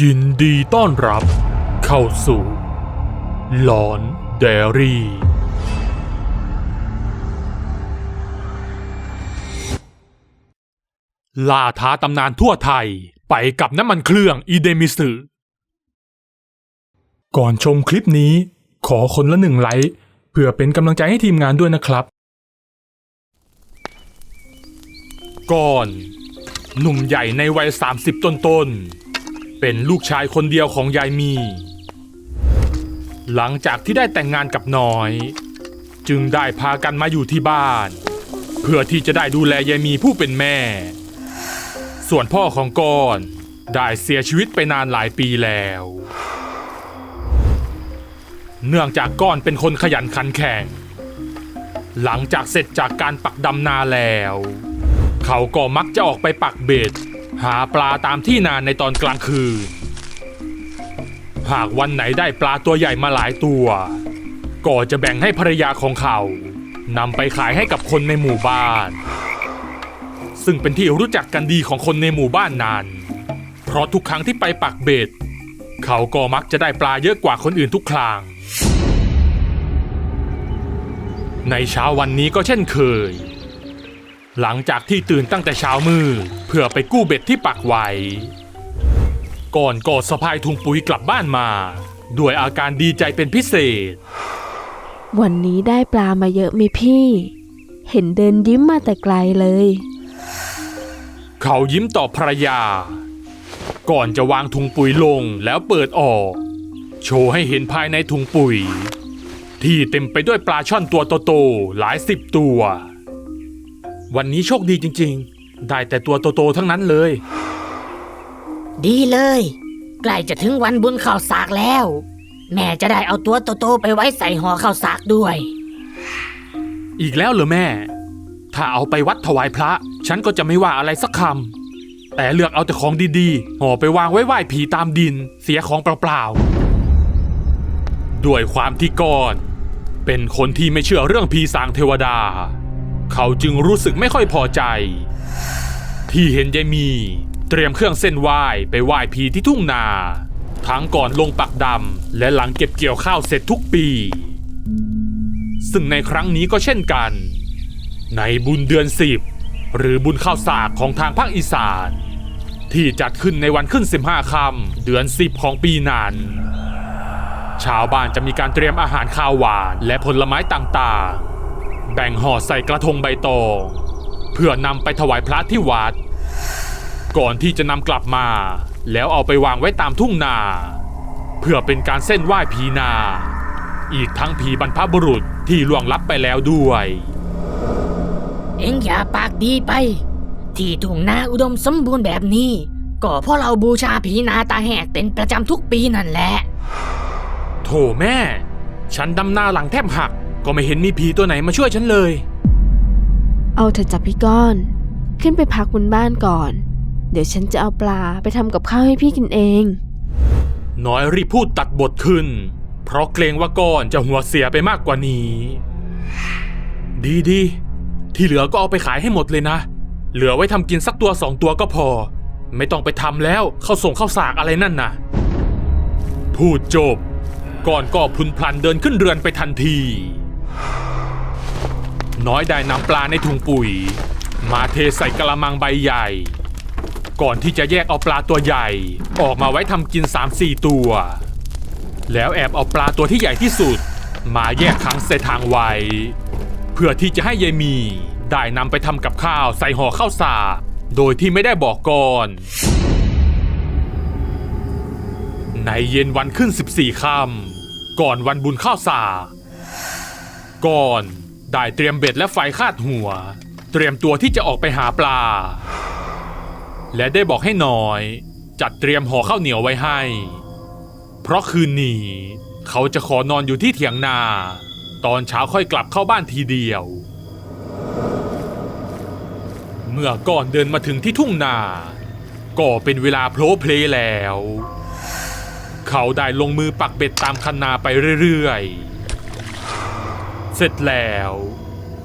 ยินดีต้อนรับเข้าสู่หลอนเดรี่ ล่าท้าตำนานทั่วไทยไปกับน้ำมันเครื่องอีเดมิสึก่อนชมคลิปนี้ขอคนละหนึ่งไลค์ เพื่อเป็นกำลังใจให้ทีมงานด้วยนะครับ ก่อน หนุ่มใหญ่ในวัย 30 ต้นๆ เป็นลูกชายคนเดียวของยายมี หลังจากที่ได้แต่งงานกับน้อย จึงได้พากันมาอยู่ที่บ้าน เพื่อที่จะได้ดูแลยายมีผู้เป็นแม่ ส่วนพ่อของก้อนได้เสียชีวิตไปนานหลายปีแล้ว เนื่องจากก้อนเป็นคนขยันขันแข็ง หลังจากเสร็จจากการปักดำนาแล้ว เขาก็มักจะออกไปปักเบ็ด หาปลาตามที่นานในตอนกลางคืน หากวันไหนได้ปลาตัวใหญ่มาหลายตัว ก็จะแบ่งให้ภรรยาของเขานำไปขายให้กับคนในหมู่บ้าน ซึ่งเป็นที่รู้จักกันดีของคนในหมู่บ้านนั้น เพราะทุกครั้งที่ไปปักเบ็ด เขาก็มักจะได้ปลาเยอะกว่าคนอื่นทุกครั้งในเช้าวันนี้ก็เช่นเคย หลังจากที่ตื่นตั้งแต่เช้ามืดเพื่อไปกู้เบ็ดที่ปักไว้ ก่อนก็สะพายถุงปุ๋ยกลับบ้านมา ด้วยอาการดีใจเป็นพิเศษ วันนี้ได้ปลามาเยอะไหมพี่ เห็นเดินยิ้มมาแต่ไกลเลย เขายิ้มตอบภรรยา ก่อนจะวางถุงปุ๋ยลงแล้วเปิดออก โชว์ให้เห็นภายในถุงปุ๋ย ที่เต็มไปด้วยปลาช่อนตัวโตๆหลายสิบตัว วันนี้โชคดีจริง ๆ ได้แต่ตัวโตๆทั้งนั้นเลย ดีเลย ใกล้จะถึงวันบุญข้าวสากแล้ว แม่จะได้เอาตัวโตๆไปไว้ใส่ห่อข้าวสากด้วย อีกแล้วเหรอแม่ ถ้าเอาไปวัดถวายพระ ฉันก็จะไม่ว่าอะไรสักคำแต่เลือกเอาแต่ของดีๆห่อไปวางไว้ไหว้ผีตามดิน เสียของเปล่าๆด้วยความที่ก่อน เป็นคนที่ไม่เชื่อเรื่องผีสางเทวดา เขาจึงรู้สึกไม่ค่อยพอใจ ที่เห็นยายมี เตรียมเครื่องเส้นไหว้ไปไหว้ผีที่ทุ่งนา ทั้งก่อนลงปักดำและหลังเก็บเกี่ยวข้าวเสร็จทุกปี ซึ่งในครั้งนี้ก็เช่นกัน ในบุญเดือนสิบหรือบุญข้าวสากของทางภาคอีสาน ที่จัดขึ้นในวันขึ้น 15ค่ำเดือน 10 ของปีนั้นชาวบ้านจะมีการเตรียมอาหารข้าวหวานและผลไม้ต่างๆ แบ่งห่อใส่กระทงใบตองเพื่อนำไปถวายพระที่วัด ก่อนที่จะนำกลับมา แล้วเอาไปวางไว้ตามทุ่งนา เพื่อเป็นการเส้นไหว้ผีนา อีกทั้งผีบรรพบุรุษที่ล่วงลับไปแล้วด้วย เอ็งอย่าปากดีไป ที่ทุ่งนาอุดมสมบูรณ์แบบนี้ ก็เพราะเราบูชาผีนาตาแหกเป็นประจำทุกปีนั่นแหละ โถแม่ ฉันดำหน้าหลังแทบหัก ก็ไม่เห็นมีผีตัวไหนมาช่วยฉันเลย เอาเถอะจับพี่ก้อน ขึ้นไปพักบนบ้านก่อน เดี๋ยวฉันจะเอาปลาไปทำกับข้าวให้พี่กินเอง น้อยรีบพูดตัดบทขึ้น เพราะเกรงว่าก้อนจะหัวเสียไปมากกว่านี้ ดีดีๆที่เหลือก็เอาไปขายให้หมดเลยนะ เหลือไว้ทำกินสักตัวสองตัวก็พอ ไม่ต้องไปทำแล้วเข้าส่งเข้าสากอะไรนั่นน่ะพูดจบ ก่อนก็พลุนพลันเดินขึ้นเรือนไปทันที น้อยได้นำปลาในถุงปุ๋ย มาเทใส่กระมังใบใหญ่ ก่อนที่จะแยกเอาปลาตัวใหญ่ ออกมาไว้ทำกิน 3-4 ตัว แล้วแอบเอาปลาตัวที่ใหญ่ที่สุด มาแยกขังใส่ทางไว้ เพื่อที่จะให้ยายมีได้นำไปทำกับข้าวใส่ห่อข้าวสาโดยที่ไม่ได้บอกก่อน ในเย็นวันขึ้น 14 ค่ำก่อนวันบุญข้าวสา ก่อนได้เตรียมเบ็ดและไฟคาดหัว เตรียมตัวที่จะออกไปหาปลา และได้บอกให้น้อย จัดเตรียมห่อข้าวเหนียวไว้ให้ เพราะคืนนี้เขาจะขอนอนอยู่ที่เถียงนา ตอนเช้าค่อยกลับเข้าบ้านทีเดียว เมื่อก่อนเดินมาถึงที่ทุ่งนา ก็เป็นเวลาโพลเพลแล้ว เขาได้ลงมือปักเบ็ดตามคันนาไปเรื่อยๆ ร็จแล้ว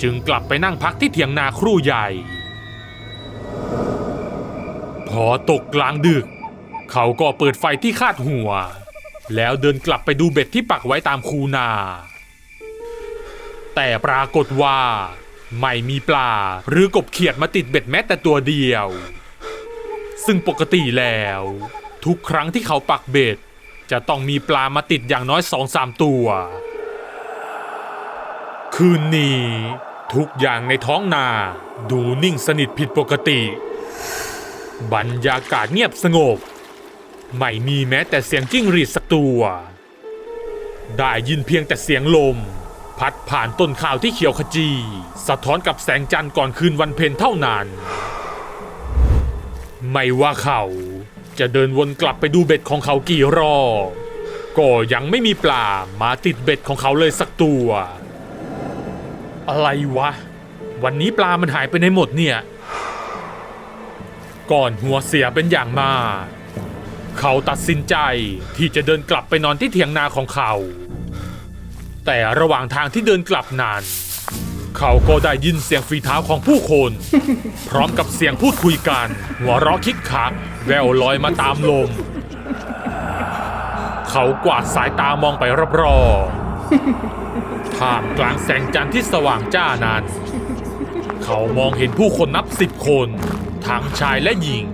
จึงกลับไปนั่งพักที่เถียงนาครู่ใหญ่ พอตกกลางดึก เขาก็เปิดไฟที่คาดหัว แล้วเดินกลับไปดูเบ็ดที่ปักไว้ตามคูนา แต่ปรากฏว่า ไม่มีปลาหรือกบเขียดมาติดเบ็ดแม้แต่ตัวเดียว ซึ่งปกติแล้ว ทุกครั้งที่เขาปักเบ็ด จะต้องมีปลามาติดอย่างน้อยสองสามตัว คืนนี้ ทุกอย่างในท้องนาดูนิ่งสนิทผิดปกติ บรรยากาศเงียบสงบ ไม่มีแม้แต่เสียงจิ้งหรีดสักตัว ได้ยินเพียงแต่เสียงลม พัดผ่านต้นข่าวที่เขียวขจี สะท้อนกับแสงจันทร์ก่อนคืนวันเพ็ญเท่านั้น ไม่ว่าเขาจะเดินวนกลับไปดูเบ็ดของเขากี่รอบก็ยังไม่มีปลามาติดเบ็ดของเขาเลยสักตัว อะไรวะ วันนี้ปลามันหายไปในหมดเนี่ย ก่อนหัวเสียเป็นอย่างมาก เขาตัดสินใจที่จะเดินกลับไปนอนที่เถียงนาของเขา แต่ระหว่างทางที่เดินกลับนั้น เขาก็ได้ยินเสียงฝีเท้าของผู้คน พร้อมกับเสียงพูดคุยกัน หัวเราะคิกคัก แววลอยมาตามลม เขากวาดสายตามองไปรอบๆ ท่ามกลางแสงจันทร์ที่สว่างจ้านั้น เขามองเห็นผู้คนนับสิบคนทั้งชายและหญิง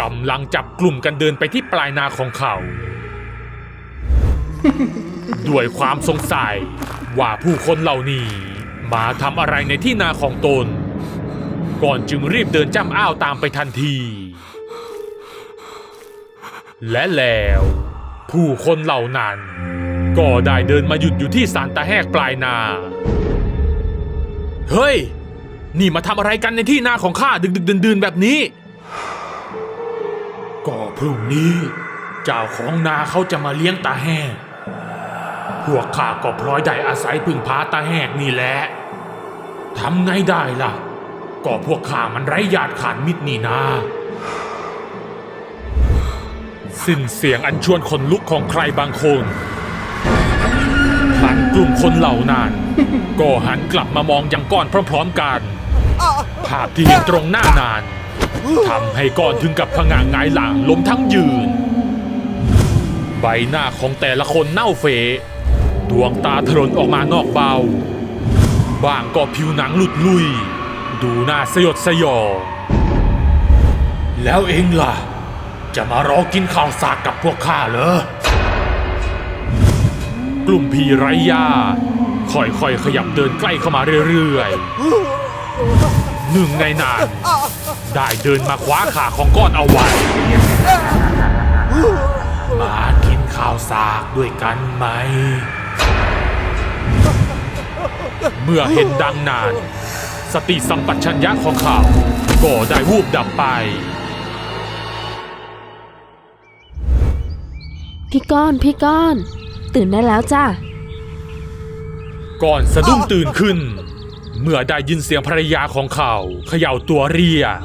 กำลังจับกลุ่มกันเดินไปที่ปลายนาของเขา ด้วยความสงสัยว่าผู้คนเหล่านี้มาทำอะไรในที่นาของตน ก่อนจึงรีบเดินจ้ำอ้าวตามไปทันที และแล้ว ผู้คนเหล่านั้น ก็ได้เดินมาหยุดอยู่ที่สารตาแหกปลายนา เฮ้ย นี่มาทำอะไรกันในที่นาของข้าดึกดึกๆดื่นๆแบบนี้ ก็พรุ่งนี้ เจ้าของนาเขาจะมาเลี้ยงตาแหกพวกข้าก็พลอยได้อาศัยพึ่งพาตาแหกนี่แหละทำไงได้ล่ะ ก็พวกข้ามันไร้ญาติขาดมิตรนี่นาสิ้นเสียงอันชวนขนลุกของใครบางคน พลันกลุ่มคนเหล่านั้นก็หันกลับมามองอย่างก้อนพร้อมๆกัน ภาพที่เห็นตรงหน้านานทำให้ก้อนถึงกับผงางงายหลังล้มทั้งยืน ใบหน้าของแต่ละคนเน่าเฟะดวงตาถลนออกมานอกเบาบางก็ผิวหนังหลุดลุย ดูน่าสยดสยองแล้วเองล่ะ จะมารอกินข้าวสากกับพวกข้าเหรอ ลุ่มพีไรญาติค่อยๆขยับเดินใกล้เข้ามาเรื่อยๆหนึ่งในนั้นได้เดินมาคว้าขาของก้อนเอาไว้ มากินข้าวสากด้วยกันไหม เมื่อเห็นดังนาน สติสัมปชัญญะของเขาก็ได้วูบดับไปพี่ก้อน พี่ก้อน ตื่นได้แล้วจ้าก่อนสะดุ้งตื่นขึ้น เมื่อได้ยินเสียงภรรยาของเขาเขย่าตัวเรียก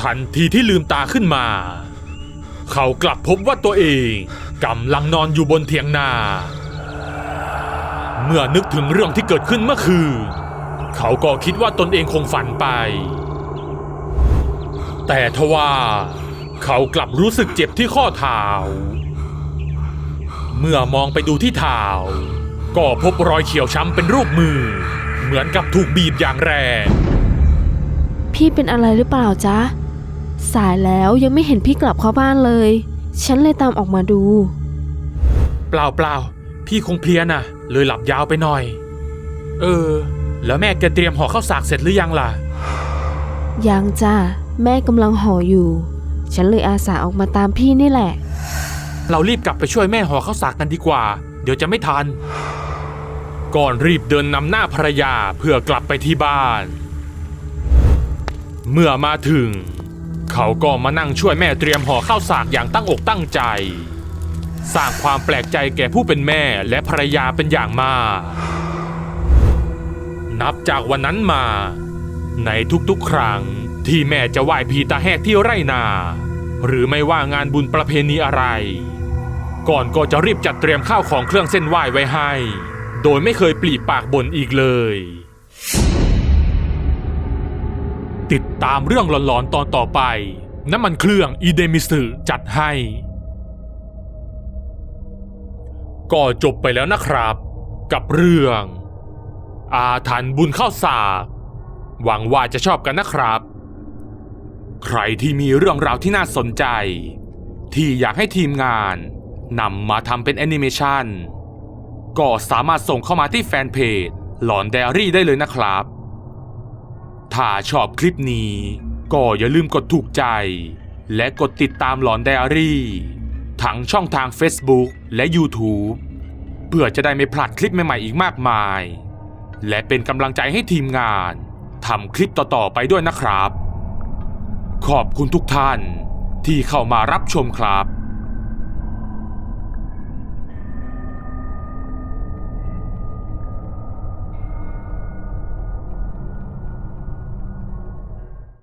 ทันทีที่ลืมตาขึ้นมา เขากลับพบว่าตัวเองกำลังนอนอยู่บนเถียงนา เมื่อนึกถึงเรื่องที่เกิดขึ้นเมื่อคืนเขาก็คิดว่าตนเองคงฝันไป แต่ทว่า เขากลับรู้สึกเจ็บที่ข้อเท้า เมื่อมองไปดูที่เท้าก็พบรอยเขียวช้ำเป็นรูปมือ เหมือนกับถูกบีบอย่างแรง พี่เป็นอะไรหรือเปล่าจ๊ะ สายแล้วยังไม่เห็นพี่กลับเข้าบ้านเลย ฉันเลยตามออกมาดู เปล่าเปล่าพี่คงเพลียน่ะ เลยหลับยาวไปหน่อย เออ แล้วแม่แกเตรียมห่อข้าวสากเสร็จหรือยังล่ะ ยังจ้าแม่กำลังห่ออยู่ ฉันเลยอาสาออกมาตามพี่นี่แหละ เรารีบกลับไปช่วยแม่ห่อข้าวสากกันดีกว่า เดี๋ยวจะไม่ทัน ก่อนรีบเดินนำหน้าภรรยาเพื่อกลับไปที่บ้าน เมื่อมาถึง เขาก็มานั่งช่วยแม่เตรียมห่อข้าวสากอย่างตั้งอกตั้งใจ สร้างความแปลกใจแก่ผู้เป็นแม่และภรรยาเป็นอย่างมาก นับจากวันนั้นมา ในทุกๆครั้งที่แม่จะไหว้ผีตาแหกที่ไร่นา หรือไม่ว่างานบุญประเพณีอะไร ก่อนก็จะรีบจัดเตรียมข้าวของเครื่องเส้นไหว้ไว้ให้ โดยไม่เคยปลีปากบ่นอีกเลย ติดตามเรื่องหลอนๆตอนต่อไป น้ำมันเครื่องอีเดมิสึจัดให้ ก็จบไปแล้วนะครับ กับเรื่อง อาถรรพ์บุญข้าวสากหวังว่าจะชอบกันนะครับ ใครที่มีเรื่องราวที่น่าสนใจ ที่อยากให้ทีมงาน นำมาทำเป็นแอนิเมชันก็สามารถส่งเข้ามาที่แฟนเพจหลอนไดอารี่ได้เลยนะครับ ถ้าชอบคลิปนี้ ก็อย่าลืมกดถูกใจ และกดติดตามหลอนไดอารี่ทั้งช่องทาง Facebook และ YouTube เพื่อจะได้ไม่พลาดคลิปใหม่ๆอีกมากมาย และเป็นกำลังใจให้ทีมงานทำคลิปต่อๆไปด้วยนะครับ ขอบคุณทุกท่านที่เข้ามารับชมครับ